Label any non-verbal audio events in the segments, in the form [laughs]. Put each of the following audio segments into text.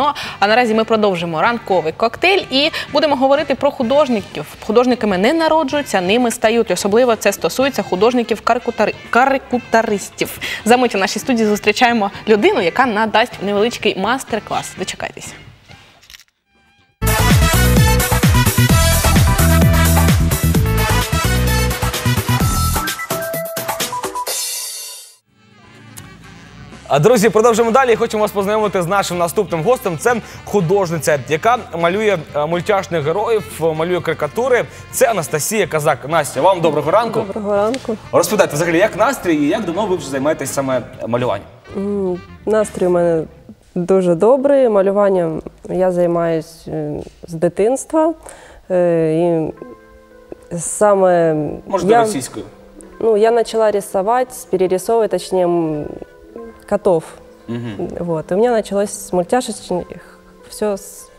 Ну, а наразі ми продовжимо ранковий коктейль і будемо говорити про художників. Художниками не народжуються, ними стають. Особливо це стосується художників карикутаристів. За мить у нашій студії зустрічаємо людину, яка надасть невеличкий мастер-клас. Дочекайтеся. А друзі, продовжуємо далі. Хочемо вас познайомити з нашим наступним гостем. Це художниця, яка малює е, мультяшних героїв, е, малює карикатури. Це Анастасія Казак. Настя, вам доброго ранку. Доброго ранку. Розповідайте взагалі, як настрій і як давно ви вже займаєтесь саме малюванням? М, Настрій у мене дуже добрий. Малюванням я займаюся з дитинства. Е, І саме Можете я, російською. ну, я начала рисовать, перерисовывать, точнее, м, котов. Вот. И у меня началось с мультяшечных, все с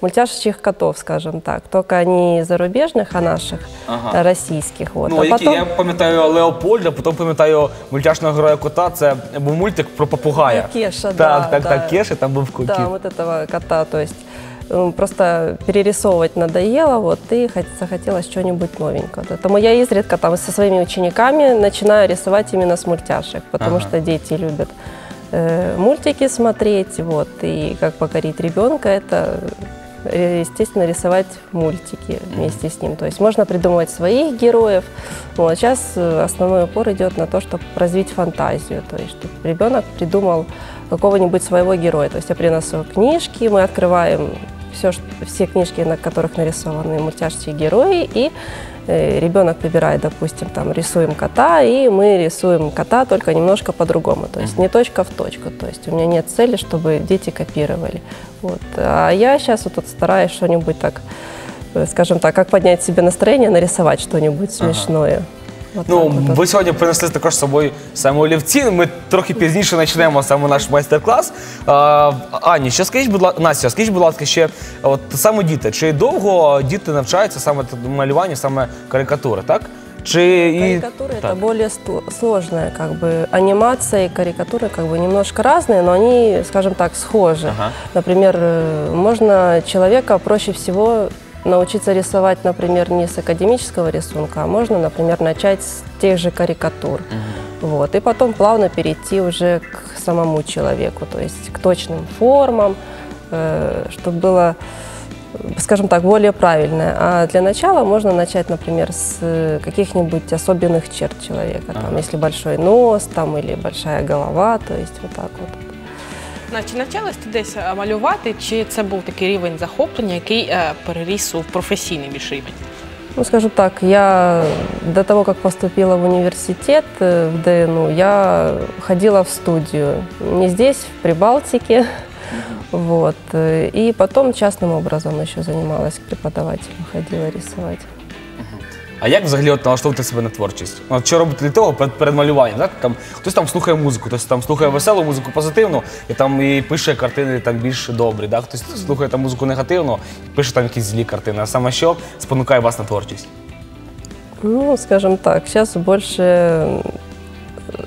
мультяшечных котов, скажем так. Только не зарубежных, а наших, Ага. а российских. Вот. Ну, а які потом... я пам'ятаю Леопольда, потім пам'ятаю мультяшного героя кота. Це був мультик про попугая. Кеша, так, да, так, да. так, Кеша, там був кот. Да, вот этого кота, то есть м, просто перерисовывать надоело, вот, и хот- захотелось что-нибудь новенького. Поэтому я изредка там со своими учениками начинаю рисовать именно с мультяшек, потому Ага. что дети любят э, мультики смотреть, вот, и как покорить ребенка, это э, естественно, рисовать мультики вместе с ним. То есть можно придумывать своих героев. Вот, сейчас э, основной упор идет на то, чтобы развить фантазию. То есть чтобы ребенок придумал какого-нибудь своего героя. То есть я приношу книжки, мы открываем все, все книжки, на которых нарисованы мультяшные герои, и э, ребенок выбирает, допустим, там рисуем кота, и мы рисуем кота только немножко по-другому, то есть не точка в точку. То есть у меня нет цели, чтобы дети копировали. Вот. А я сейчас вот тут стараюсь что-нибудь так, э, скажем так, как поднять себе настроение, нарисовать что-нибудь смешное. Вот Ну, так вот. ви сьогодні принесли також з собою саме олівці. Ми трохи пізніше почнемо саме наш майстер-клас. А, Ані, ще скажіть, будь ласка, Настя, скажіть, будь ласка, ще от саме діти. Чи довго діти навчаються саме малюванню, саме карикатури, так? Чи і Карикатура так. это более сл- сложная, как бы анимация и карикатуры как бы немножко разные, но они, скажем так, схожи. Ага. Например, э, можно человека проще всего научиться рисовать, например, не с академического рисунка, а можно, например, начать с тех же карикатур. Вот, и потом плавно перейти уже к самому человеку, то есть к точным формам, чтобы было скажем так, более правильное. А для начала можно начать, например, с э, каких-нибудь особенных черт человека. Там, Ага. если большой нос там, или большая голова, то есть вот так вот. На- Чи навчалась ти десь е, малювати, чи це був такий рівень захоплення, який е, переріс у професійний більш рівень? Ну, скажем так, я до того, как поступила в университет, э, в ДНУ, я ходила в студию. Не здесь, в Прибалтике. [laughs] Вот. э, И потом частным образом еще занималась к преподавателю, ходила рисовать. А як взагалі от налаштовувати себе на творчість? Ну, От що робити для того перед, перед малюванням? Так? Там, хтось там слухає музику, хтось там слухає веселу музику, позитивну, і там і пише картини там більш добрі. Так? Хтось слухає там музику негативну, і пише там якісь злі картини. А саме що спонукає вас на творчість? Ну, скажем так, сейчас больше м,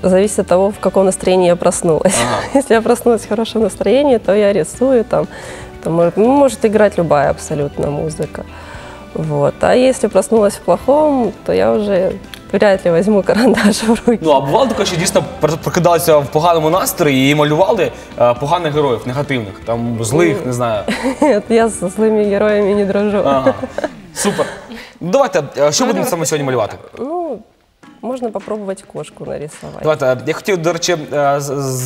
зависит от того, в каком настроении я проснулась. Ага. [laughs] Если я проснулась в хорошем настроении, то я рисую там. То может, ну, может играть любая абсолютно музыка. Вот. А если проснулась в плохом, то я вже вряд ли возьму карандаш в руки. Ну а бувало таке, що дійсно прокидалися в поганому настрої і малювали е, поганих героїв, негативних, там злих, не знаю. [laughs] Я з злими героями не дружу. Ага. Супер. Ну, Давайте, е, що будемо саме сьогодні малювати? Ну, можно попробовать кошку нарисовать. Давайте, е, я хотів, до речі, е,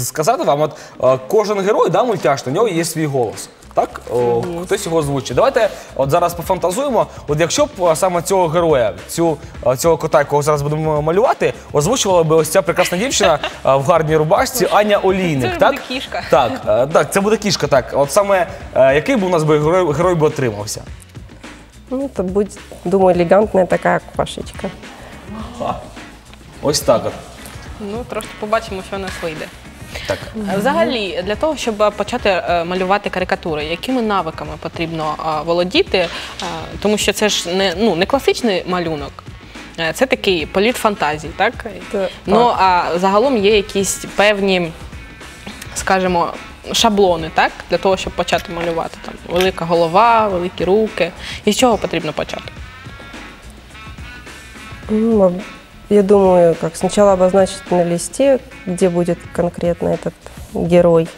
сказати вам, от е, кожен герой, да, мультяшний, у нього є свій голос. Так? О, хтось його озвучить. Давайте от зараз пофантазуємо. От якщо б саме цього героя, цю, цього кота, якого зараз будемо малювати, озвучувала би ось ця прекрасна дівчина в гарній рубашці Аня Олійник. Це так? буде кішка. Так, так, це буде кішка, так. От саме який би у нас би герой, герой би отримався? Ну, это будет, думаю, элегантная такая кошечка. А, ось так от. Ну, трошки побачимо, що у нас вийде. Так. Е, Взагалі, для того, щоб е, почати е, малювати карикатури, якими навиками потрібно володіти, тому що це ж не, ну, не класичний малюнок. Це такий політ фантазії, так? Так. Ну а загалом є якісь певні, скажімо, шаблони, так? Для того, щоб почати малювати. Там велика голова, великі руки. І з чого потрібно почати? Я думаю, как сначала обозначить на листе, где будет конкретно этот герой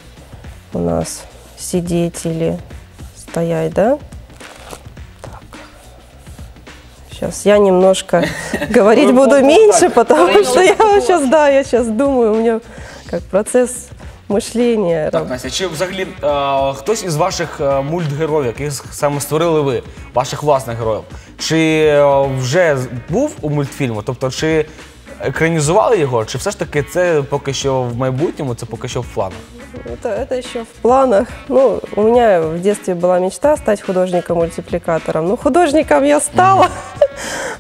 у нас сидеть или стоять, да? Так. Сейчас я немножко [laughs] говорить буду меньше, потому что я сейчас, да, я сейчас думаю, у меня как процесс мышления. Так, Настя, чи взагалі е, хтось із ваших е, мультгероїв, яких саме створили ви, ваших власних героїв, чи е, вже з- був у мультфільму? Тобто, чи екранізували його, чи все ж таки це поки що в майбутньому, це поки що в планах? Это, это еще в планах. Ну, у меня в детстве была мечта стать художником-мультипликатором. Ну, художником я стала.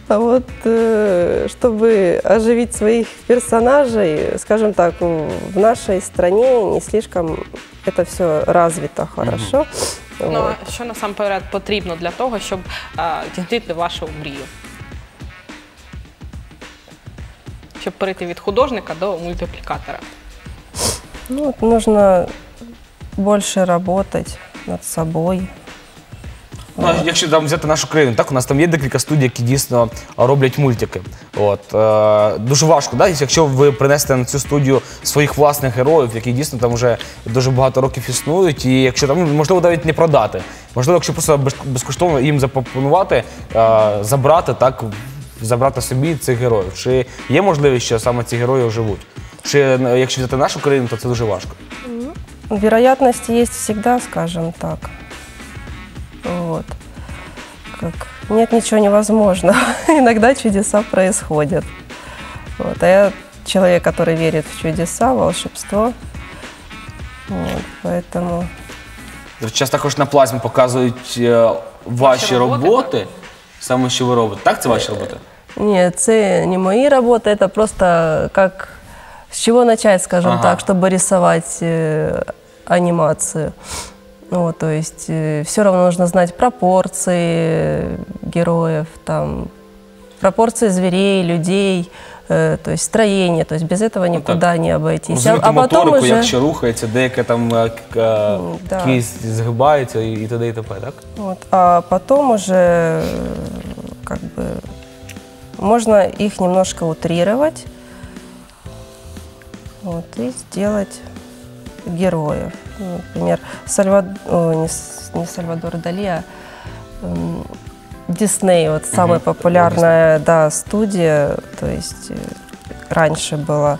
А вот, э, чтобы оживить своих персонажей, скажем так, у- в нашей стране не слишком это все развито хорошо. Ну, Вот. а що насамперед потрібно для того, щоб е, здійснити вашу мрію? Щоб перейти від художника до мультиплікатора. Ну, вот нужно больше работать над собой. Ну, якщо там взяти нашу країну, так у нас там є декілька студій, які дійсно роблять мультики. От е, дуже важко, да? якщо ви принесете на цю студію своїх власних героїв, які дійсно там вже дуже багато років існують, і якщо там ну, можливо навіть не продати, можливо, якщо просто без- безкоштовно їм запропонувати, е, забрати так, забрати собі цих героїв. Чи є можливість, що саме ці герої оживуть? Чи е, якщо взяти нашу країну, то це дуже важко. Вероятность есть всегда, скажем так. Вот. Как нет ничего невозможного. [laughs] Иногда чудеса происходят. Вот. А я человек, который верит в чудеса, волшебство. Вот. Поэтому Зараз також на плазмі показують е, ваші роботи, роботи, саме що ви робите. Так, це ваші роботи? нет, це не мои работы, это просто как с чего начать, скажем Ага. так, чтобы рисовать э, анимацию. Вот, то есть все равно нужно знать пропорции героев, там, пропорции зверей, людей, э, то есть строение, то есть без этого никуда не обойтись. А, Розуміти а потом моторику, уже, як що рухається, деяке там е, к- е, Ну, да. кість згибається і, і т.д. і т.п., так? вот, а потом уже э, как бы можно их немножко утрировать, вот, и сделать героев. Например, Сальвад... не, не Сальвадор Дали, а м, Дисней, вот самая популярная да, студия, то есть э, раньше была.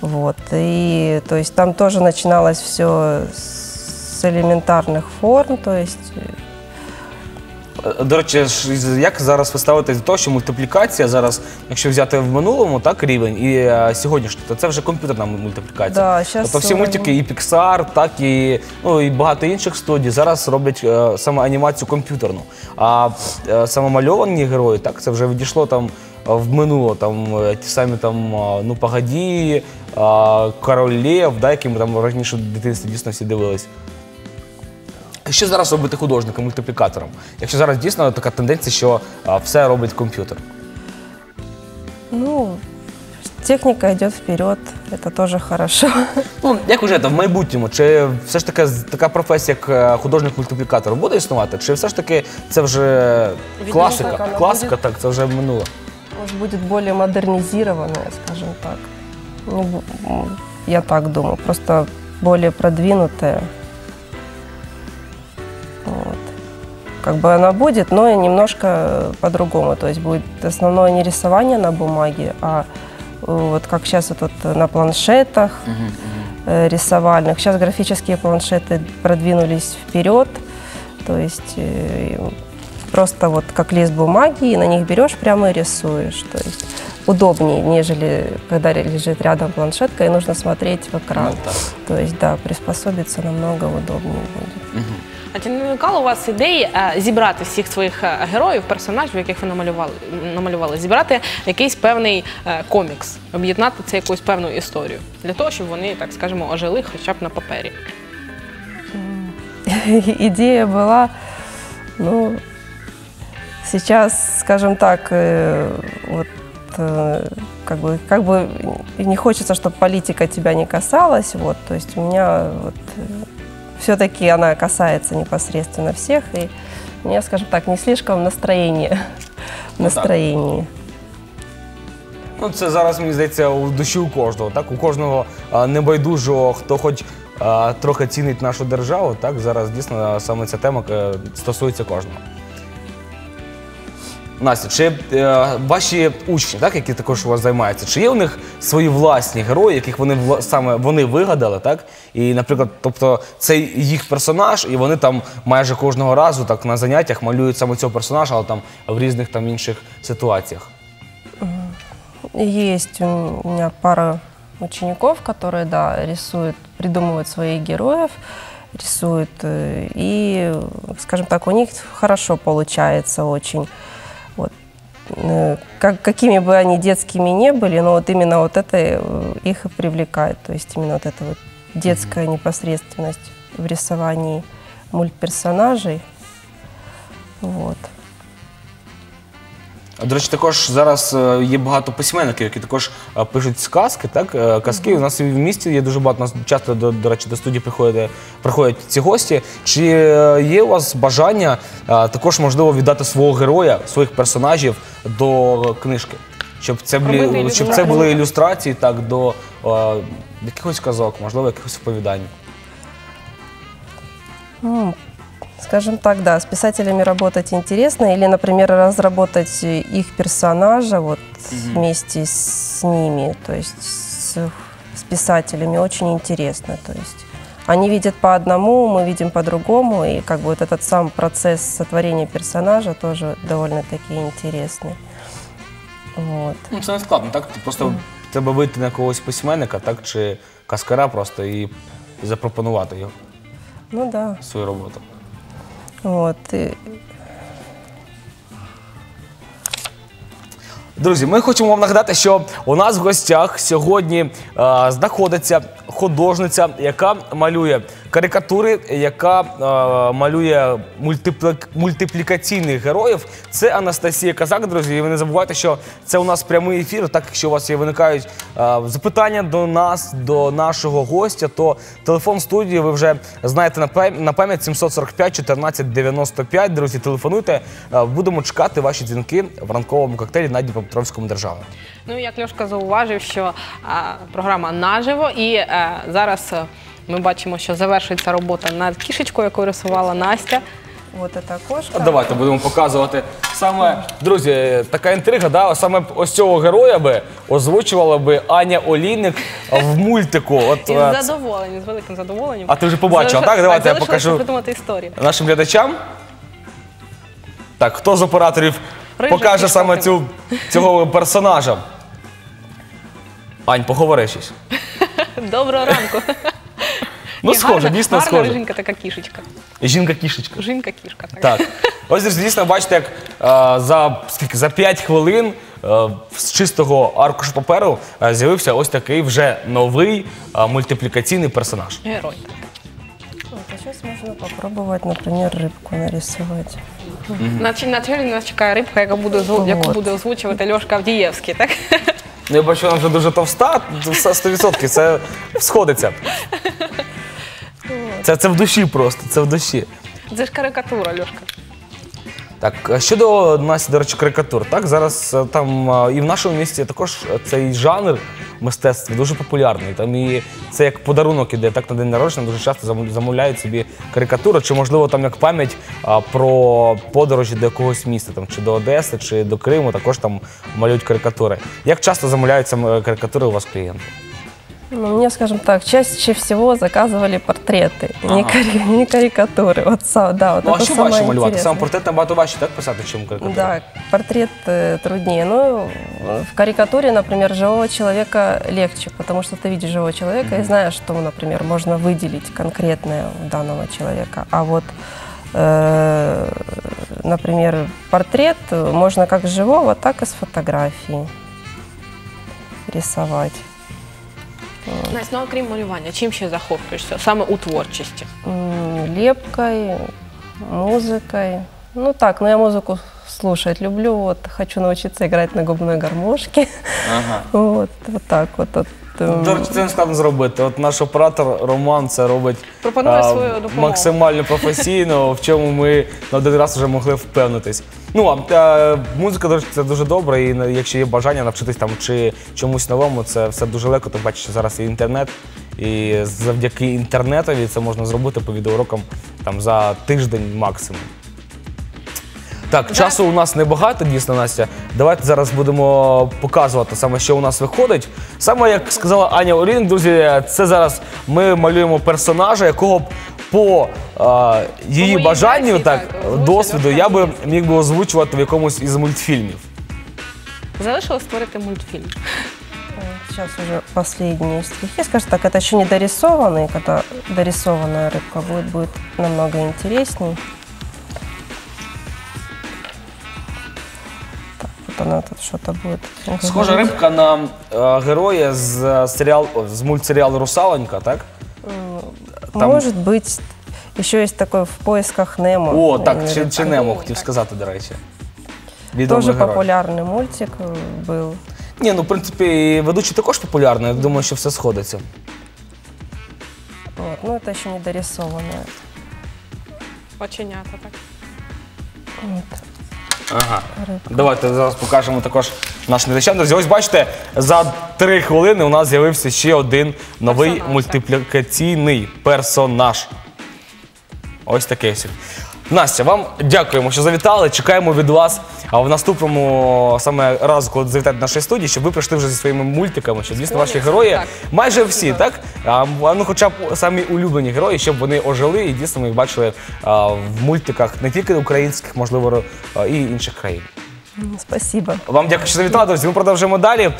Вот. И то есть там тоже начиналось все с элементарных форм, то есть э, До речі, як зараз ви ставитесь до того, що мультиплікація зараз, якщо взяти в минулому так рівень і е, сьогоднішній, то це вже комп'ютерна мультиплікація. Да, щас тобто всі мультики і Pixar, так і, ну, і багато інших студій зараз роблять е, саме анімацію комп'ютерну. А е, саме мальовані герої, так, це вже відійшло там е, в минуло, там е, ті самі там е, ну погоді, е, Король Лев, да, які ми там раніше в дитинстві дійсно всі дивились. Що зараз робити художником, мультиплікатором? Якщо зараз дійсно така тенденція, що а, все робить комп'ютер. ну, техника идет вперед, это тоже хорошо. Ну, як вважаєте, в майбутньому, чи все ж таки з- така професія, як е, художник-мультиплікатор, буде існувати? Чи все ж таки це вже класика? вона Класика, буде. так, це вже минуле. Может, будет более модернизированная, скажем так. Ну, б- м, я так думаю, просто более продвинутая. Как бы она будет, но немножко по-другому. То есть будет основное не рисование на бумаге, а э, вот как сейчас вот, вот на планшетах э, рисовальных. Сейчас графические планшеты продвинулись вперед. То есть э, просто вот как лист бумаги, и на них берешь прямо и рисуешь. То есть удобнее, нежели когда лежит рядом планшетка и нужно смотреть в экран. Ну, так. То есть, да, приспособиться намного удобнее будет. А чи не виникало у вас ідеї е, зібрати всіх своїх е, героїв, персонажів, яких ви намалювали, намалювали, зібрати якийсь певний е, комікс, об'єднати це якусь певну історію для того, щоб вони, так скажемо, ожили хоча б на папері? [laughs] Идея была, ну, сейчас, скажем так, э, вот э, как бы, как бы не хочется, чтобы политика тебя не касалась, вот, то есть у меня вот э, все-таки она касается непосредственно всех, и мне, скажем так, не слишком настроение, Ну, так. настроение. Ну, це зараз, мені здається, у душі у кожного. Так? У кожного а, небайдужого, хто хоч а, трохи цінить нашу державу, так? зараз дійсно саме ця тема е, стосується кожного. Настя, чи е, ваші учні, так, які також у вас займаються, чи є у них свої власні герої, яких вони вла- саме вони вигадали, так? І, наприклад, тобто це їх персонаж, і вони там майже кожного разу так на заняттях малюють саме цього персонажа, але там в різних там інших ситуаціях. Есть у меня пара учеников, которые, да, рисуют, придумывают своих героев, рисуют, э, и, скажем так, у них хорошо получается очень. Э, Как, какими бы они детскими не были, но вот именно вот это э, их и привлекает, то есть именно вот эта вот детская непосредственность в рисовании мультперсонажей. Вот. До речі, також зараз е, є багато письменників, які також е, пишуть сказки. Так, Е, казки. У нас і в місті є дуже багато. Нас часто до, до речі, до студії приходять, приходять ці гості. Чи е, є у вас бажання е, також можливо віддати свого героя, своїх персонажів до книжки? Щоб це були, Робити щоб це ілюстрації. були ілюстрації так до е, якихось казок, можливо, якихось оповідань. М, Скажем так, да, с писателями работать интересно, или, например, разработать их персонажа вот вместе с ними, то есть с, с писателями очень интересно, то есть они видят по одному, мы видим по-другому, и как бы вот этот сам процесс сотворения персонажа тоже довольно-таки интересный. Вот. Ну, це не складно, так? Ти просто треба вийти на когось письменника, так, чи каскара просто і запропонувати його Ну да, свою роботу. Вот. Друзі, ми хочемо вам нагадати, що у нас в гостях сьогодні е, знаходиться художниця, яка малює карикатури, яка е, малює мультиплік- мультиплікаційних героїв. Це Анастасія Казак, друзі. І ви не забувайте, що це у нас прямий ефір. Так, якщо у вас є виникають е, запитання до нас, до нашого гостя, то телефон студії ви вже знаєте на пам'ять 745 14 95. Друзі, телефонуйте. Е, Будемо чекати ваші дзвінки в ранковому коктейлі на Дніпропетровському державі. Ну, як Льошка зауважив, що програма наживо, і е, зараз е, ми бачимо, що завершується робота над кішечкою, яку рисувала Настя. Вот это окошко. А Давайте будемо показувати. Саме, друзі, така інтрига, да? саме ось цього героя би озвучувала би Аня Олійник в мультику. От, І е, з задоволенням, з великим задоволенням. А ти вже побачила, Залиш- так? Давайте я залишилося покажу. придумати історію. нашим глядачам. Так, хто з операторів покаже саме ти. цю, цього персонажа? Ань, поговори щось. [laughs] Доброго ранку. Ну, Ні, схоже, гарна- дійсно гарна схоже. Жінка така кішечка. Жінка-кішечка. Жінка-кішка. Так. Так. Ось друзі, дійсно бачите, як е, за скільки за 5 хвилин е, з чистого аркушу паперу е, з'явився ось такий вже новий е, мультиплікаційний персонаж. Герой. Вот, а сейчас можно попробовать, например, рыбку нарисовать. На, на чолі нас чекає рибка, яка буде, озву- яку Вот. буде озвучувати Льошка Авдієвський, так? Ну, Я бачу, вона вже дуже товста, це 100% це сходиться. Це, це в душі просто, це в душі. Це ж карикатура, Льошка. Так, щодо Насі, до речі, карикатур, так зараз е, там е, і в нашому місті також цей жанр мистецтва дуже популярний. Там і це як подарунок іде, так на день народження дуже часто замов- замовляють собі карикатуру, чи можливо там як пам'ять про подорожі до якогось міста, там чи до Одеси, чи до Криму, також там малюють карикатури. Як часто замовляються карикатури у вас клієнти? Ну, мне, скажем так, чаще всего заказывали портреты, не, Ага. кари- не карикатуры. Вот, са- да, вот Ну а що важче малювати? Сам портрет набагато важче так писати, чим карикатура? Да, портрет э, труднее. Но в карикатуре, например, живого человека легче, потому что ты видишь живого человека и знаешь, что, например, можно выделить конкретное у данного человека. А вот, э, например, портрет можно как живого, так и с фотографии рисовать. Настя, ну окрім малювання, чим ще захоплюєшся? Саме у творчості. М, Лепкой, музыкой. Ну так, но я музыку слушать люблю. Вот хочу научиться играть на губной гармошке. Ага. [laughs] Вот, вот так вот. вот. М, До речі, це не складно зробити. От наш оператор Роман це робить Пропонує а, свою допомогу. максимально професійно, в чому ми на один раз вже могли впевнитись. Ну а е, музика до речі, це дуже добре, і якщо є бажання навчитись там чи чомусь новому, це все дуже легко. Тим паче, що зараз є інтернет, і завдяки інтернетові це можна зробити по відеоурокам там за тиждень максимум. Так, часу у нас небагато, дійсно, Настя. Давайте зараз будемо показувати саме, що у нас виходить. Саме як сказала Аня Орін, друзі, це зараз ми малюємо персонажа, якого б по е, її моїй бажанню, версії, так, так, озвучить досвіду, я би Льошка міг би озвучувати в якомусь із мультфільмів. Залишилось створити мультфільм. Сейчас уже последние стихи. Скажем так, это еще не дорисованные. Когда дорисованная рыбка будет, будет намного интересней. Так, вот она тут что-то будет. Схожа говорить. рибка на е, героя з е, серіал о, з мультсеріалу Русалонька, так? там- Может быть, еще есть такой в поисках Немо. О, так, наверное, чи, рыбка. чи Немо хотів сказати, до речі. Відомий Тоже герой. популярный мультик э, был. Ні, ну в принципі, і ведучий також популярний. Я думаю, що все сходиться. Вот. Но это еще не дорисованная. Оченята, так. Вот. Ага. Давайте зараз покажемо також нашим глядачам. Друзі, ось бачите, за три хвилини у нас з'явився ще один новий Персонаж, мультиплікаційний персонаж. Ось такий ось. Настя, вам дякуємо, що завітали. Чекаємо від вас а в наступному саме разу, коли завітаєте до нашої студії, щоб ви прийшли вже зі своїми мультиками, щоб дійсно ваші герої, Так. майже всі, так? А, ну, хоча б самі улюблені герої, щоб вони ожили і дійсно ми їх бачили а, в мультиках не тільки українських, можливо, а, і інших країн. Спасибо. Вам дякую, що завітали, друзі. Ми продовжуємо далі.